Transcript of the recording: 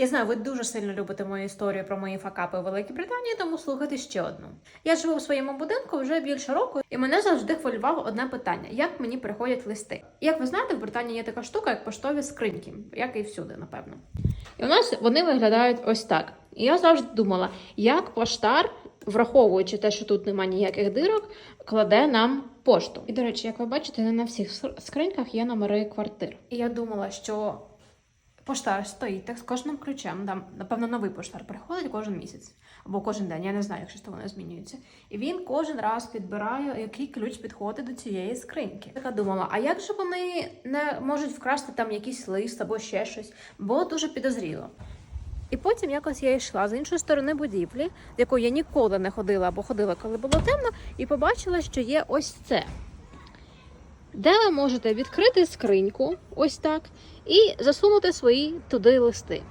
Я знаю, ви дуже сильно любите мою історію про мої факапи у Великій Британії, тому слухайте ще одну. Я живу в своєму будинку вже більше року, і мене завжди хвилювало одне питання: як мені приходять листи? Як ви знаєте, в Британії є така штука, як поштові скриньки, як і всюди, напевно. І у нас вони виглядають ось так. І я завжди думала, як поштар, враховуючи те, що тут немає ніяких дирок, кладе нам пошту. І до речі, як ви бачите, не на всіх скриньках є номери квартир. І я думала, що поштар стоїть так з кожним ключем. Там, напевно, новий поштар приходить кожен місяць або кожен день. Я не знаю, якщо то вони змінюються. І він кожен раз підбирає, який ключ підходить до цієї скриньки. Така думала, а як же вони не можуть вкрасти там якийсь лист або ще щось? Було дуже підозріло. І потім якось я йшла з іншої сторони будівлі, в яку я ніколи не ходила або ходила, коли було темно, і побачила, що є ось це. Де ви можете відкрити скриньку, ось так, і засунути свої туди листи.